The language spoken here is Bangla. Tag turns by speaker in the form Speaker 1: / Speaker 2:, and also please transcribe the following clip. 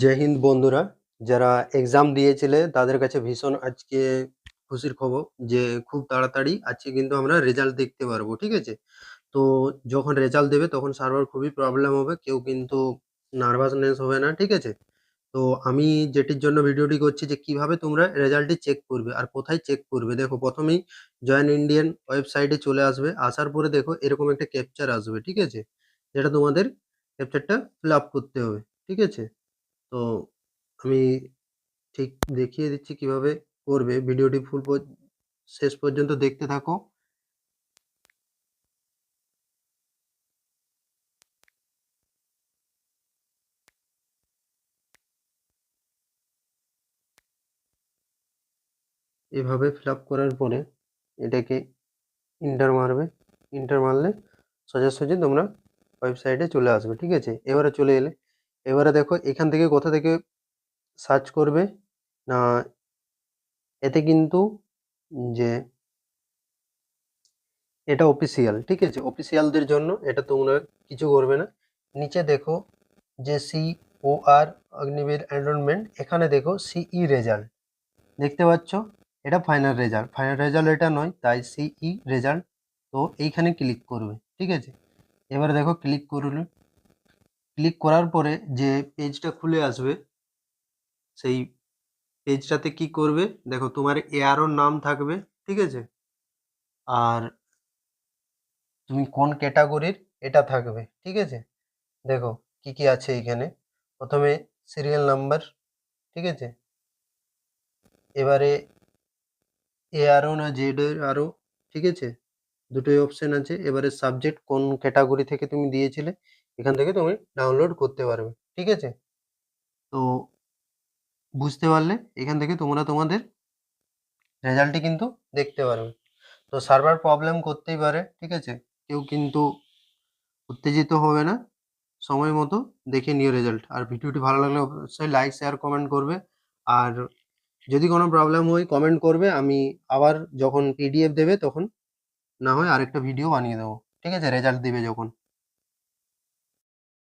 Speaker 1: জয় হিন্দ বন্ধুরা, যারা এক্সাম দিয়েছিলে তাদের কাছে ভীষণ আজকে খুশির খবর যে খুব তাড়াতাড়ি আজকে কিন্তু আমরা রেজাল্ট দেখতে পারব, ঠিক আছে? তো যখন রেজাল্ট দেবে তখন সার্ভার খুবই প্রবলেম হবে, কেউ কিন্তু নার্ভাসনেস হবে না, ঠিক আছে? তো আমি যেটির জন্য ভিডিওটি করছি যে কীভাবে তোমরা রেজাল্টটি চেক করবে আর কোথায় চেক করবে। দেখো, প্রথমেই জয়েন ইন্ডিয়ান ওয়েবসাইটে চলে আসবে, আসার পরে দেখো এরকম একটা ক্যাপচার আসবে, ঠিক আছে? যেটা তোমাদের ক্যাপচারটা ফিল করতে হবে, ঠিক আছে? তো আমি ঠিক দেখিয়ে দিচ্ছি কীভাবে করবে। ভিডিওটি ফুল শেষ পর্যন্ত দেখতে থাকো। এভাবে ফিল করার পরে এটাকে ইন্টার মারবে। ইন্টার মারলে সোজাসুজি তোমরা ওয়েবসাইটে চলে আসবে, ঠিক আছে? এবারে চলে এলে এবারে দেখো এখান থেকে কোথা থেকে সার্চ করবে? না, এতে কিন্তু যে এটা অফিসিয়াল ঠিক আছে? অফিসিয়ালদের জন্য এটা তোমরা কিছু করবে না। নিচে দেখো যে C O R Agniveer enrolment এখানে দেখো সিই রেজাল্ট দেখতে পাচ্ছ? এটা ফাইনাল রেজাল্ট ফাইনাল রেজাল্ট এটা নয়, তাই সিই রেজাল্ট তো এইখানে ক্লিক করবে, ঠিক আছে? এবারে দেখো ক্লিক করলে ক্লিক করার পরে যে পেজটা খুলে আসবে, সেই পেজটাতে কি করবে? দেখো তোমার এআরওর নাম থাকবে, ঠিক আছে? আর তুমি কোন ক্যাটাগরির এটা থাকবে, ঠিক আছে? দেখো কি কি আছে এখানে। প্রথমে সিরিয়াল নাম্বার ঠিক আছে? এবারে এ আরও না জেড আরও ঠিক আছে? দুটোই অপশান আছে। এবারে সাবজেক্ট কোন ক্যাটাগরি থেকে তুমি দিয়েছিলে এখান থেকে তুমি ডাউনলোড করতে পারবে, ঠিক আছে? তো বুঝতে পারলে এখান থেকে তোমরা তোমাদের রেজাল্টটি কিন্তু দেখতে পারবে। তো সার্ভার প্রবলেম করতেই পারে, ঠিক আছে? কেউ কিন্তু উত্তেজিত হবে না, সময় মতো দেখে নিও রেজাল্ট আর ভিডিওটি ভালো লাগলে অবশ্যই লাইক শেয়ার কমেন্ট করবে। আর যদি কোনো প্রবলেম হয় কমেন্ট করবে। আমি আবার যখন পিডিএফ দেবে, তখন না হয় আরেকটা ভিডিও বানিয়ে দেবো, ঠিক আছে? রেজাল্ট দেবে যখন।